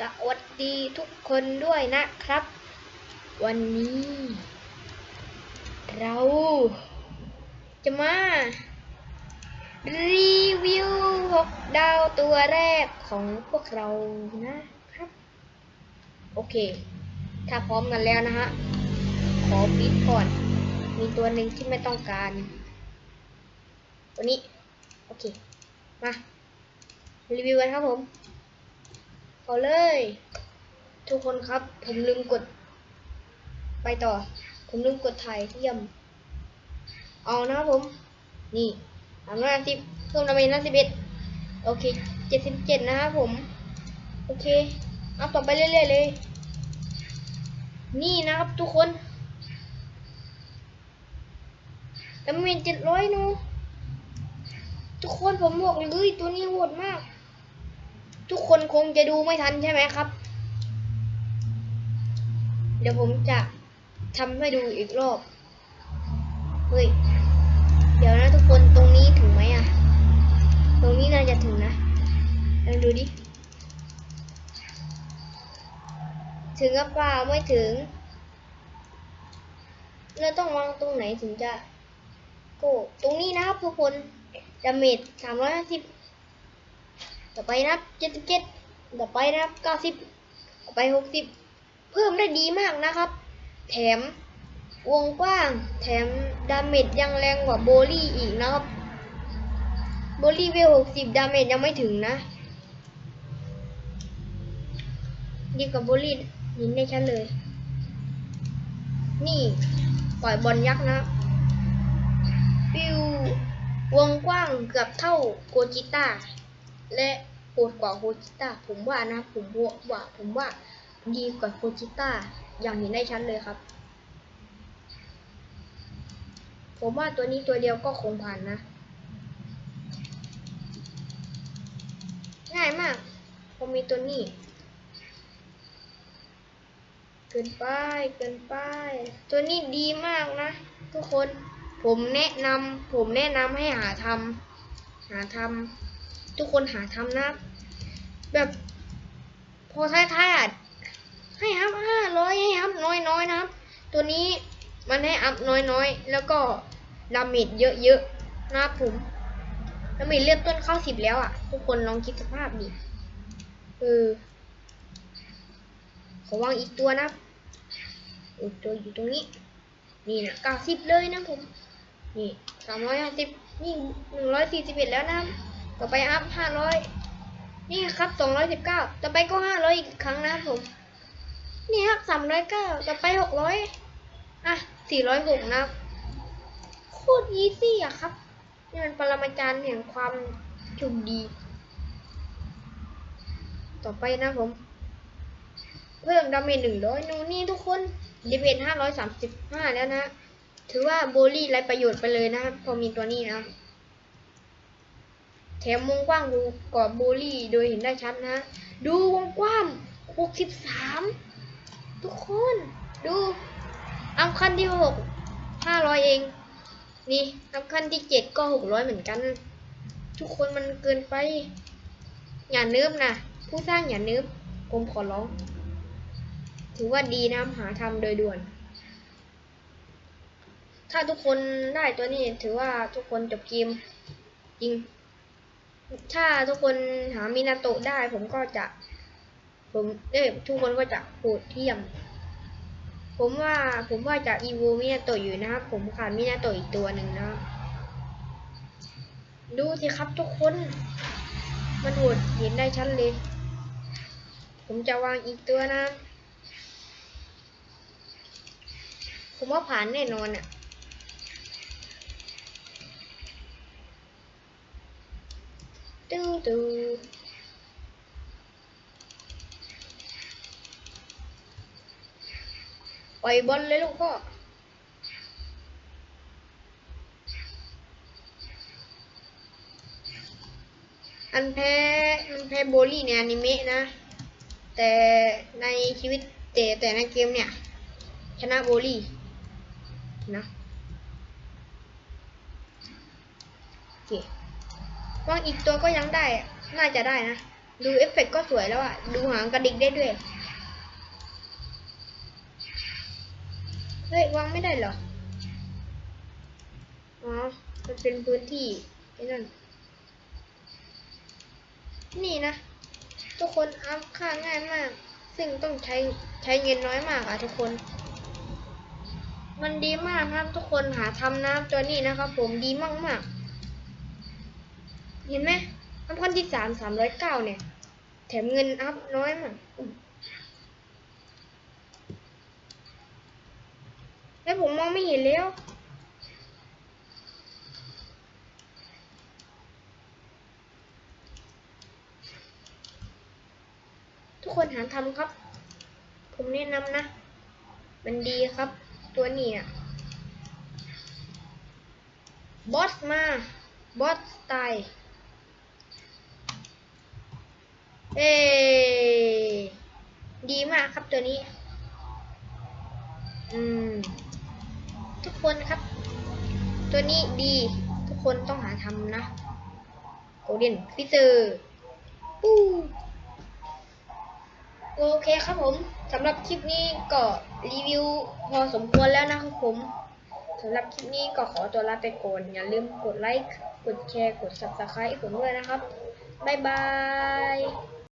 สวัสดีทุกคนด้วยนะครับ วันนี้ เรา จะมา รีวิวหกดาวตัวแรกของพวกเรานะครับ โอเค ถ้าพร้อมกันแล้วนะฮะ ขอปิดก่อน มีตัวหนึ่งที่ไม่ต้องการ ตัวนี้ โอเค มา รีวิวกันครับผม เอาเลย ทุกคนครับ ผมลืมกด ไปต่อ ผมลืมกดถ่ายเยี่ยม เอานะครับผม นี่สามร้อยห้าสิบเพิ่มดาเมจห้าสิบเอ็ดโอเคเจ็ดสิบเจ็ดนะครับผม โอเค เอาต่อไปเรื่อยๆเลย นี่นะครับทุกคนดาเมจเจ็ดร้อยนูทุกคนผมบอกเลยตัวนี้โหดมาก ทุกคนคงจะดูไม่ทันใช่ไหมครับ เดี๋ยวผมจะทำให้ดูอีกรอบ เฮ้ย เดี๋ยวนะทุกคนตรงนี้ถึงไหมอะตรงนี้น่าจะถึงนะลองดูดิ ถึงหรือเปล่าไม่ถึง เราต้องวางตรงไหนถึงจะ โก้ตรงนี้นะครับทุกคนดาเมจสามร้อยห้าสิบ ต่อไปนับเจ็ดสิบเจ็ดต่อไปนับเก้าสิบต่อไปหกสิบเพิ่มได้ดีมากนะครับ แถมวงกว้าง แถมดาเมจยังแรงกว่าโบลี่อีกนะครับโบลี่เวลหกสิบดาเมจยังไม่ถึงนะดีกว่าโบลี่ยินได้ชัดเลย นี่ปล่อยบอลยักษ์นะฟิววงกว้างเกือบเท่าโกจิต้า และโหดกว่าโกจิต้าผมว่านะผมว่าผมว่าดีกว่าโกจิต้าอย่างเห็นได้ชัดเลยครับ ผมว่าตัวนี้ตัวเดียวก็คงผ่านนะ ง่ายมาก ผมมีตัวนี้ เกินไปเกินไป ตัวนี้ดีมากนะ ทุกคนผมแนะนำผมแนะนำให้หาทำหาทำ ทุกคนหาทำนะ แบบพอท้ายๆอะให้อัพห้าร้อยให้อัพน้อยๆนะครับ ตัวนี้มันให้อัพน้อยๆ แล้วก็ดาเมจเยอะๆนะครับผมดาเมจเริ่มต้นเข้าสิบแล้วอะ ทุกคนลองคิดสภาพดิเออขอวางอีกตัวนะอีกตัวอยู่ตรงนี้ นี่นะเก้าสิบเลยนะผม นี่สามร้อยห้าสิบนี่หนึ่งร้อยสี่สิบเอ็ดแล้วนะ ต่อไปอัพห้าร้อยนี่ครับสองร้อยสิบเก้าต่อไปก็ห้าร้อยอีกครั้งนะครับผม นี่ครับสามร้อยเก้าต่อไปหกร้อยอะสี่ร้อยหกนะครับโคตรอีซี่อะครับ นี่มันปรมาจารย์แห่งความโชคดี ต่อไปนะผม เพิ่มดาเมจหนึ่งร้อยนูนี่ทุกคนดีเพนห้าร้อยสามสิบห้าแล้วนะ ถือว่าโบลี่ไรประโยชน์ไปเลยนะครับ พอมีตัวนี้นะ แถมวงกว้างดูกว่าโบลี่โดยเห็นได้ชัดนะ ดูวงกว้างหกสิบสามทุกคนดูอัมคันที่หกห้าร้อยเอง นี่อัมคันที่เจ็ดก็หกร้อยเหมือนกัน ทุกคนมันเกินไป อย่าเนิบนะ ผู้สร้างอย่าเนิบผมขอร้อง ถือว่าดีนะหาทำโดยด่วน ถ้าทุกคนได้ตัวนี้ถือว่าทุกคนจบเกมจริง ถ้าทุกคนหามินาโตะได้ ผมก็จะ ผมเอ้ยทุกคนก็จะโหดเทียม ผมว่าผมว่าจะอีโวมินาโตะอยู่นะครับ ผมขาดมินาโตะอีกตัวหนึ่งนะ ดูสิครับทุกคน มันโหดเห็นได้ชัดเลย ผมจะวางอีกตัวนะ ผมว่าผ่านแน่นอนอะ ตูตูปล่อยบอลเลยลูกพ่ออันแพ้อันแพ้โบลี่ในอนิเมะนะ แต่ในชีวิตแต่แต่ในเกมเนี่ย ชนะโบลี่นะโอเค วางอีกตัวก็ยังได้ น่าจะได้นะ ดูเอฟเฟกต์ก็สวยแล้วอะดูหางกระดิกได้ด้วย เฮ้ยวางไม่ได้เหรอ อ๋อ มันเป็นพื้นที่ไอ้นั่น นี่นะ ทุกคนอัพค่าง่ายมาก ซึ่งต้องใช้ใช้เงินน้อยมากอะทุกคน มันดีมากครับทุกคนหาทำนะตัวนี้นะครับผมดีมากมากๆ เห็นไหมอัพขั้นที่สามสามร้อยเก้าเนี่ย แถมเงินอัพน้อยมากแล้วผมมองไม่เห็นแล้วทุกคนหาทำครับ ผมแนะนำนะ มันดีครับ ตัวนี้อะบอสมา บอสสไตล์ เอดีมากครับตัวนี้ อืม ทุกคนครับ ตัวนี้ดี ทุกคนต้องหาทำนะโกลเด้นฟิเซอร์ปูโอเคครับผมสำหรับคลิปนี้ก็รีวิวพอสมควรแล้วนะครับผมสำหรับคลิปนี้ก็ขอตัวลาไปก่อนอย่าลืมกดไลค์ กดแชร์ กด subscribe ผมด้วยนะครับ บ๊ายบาย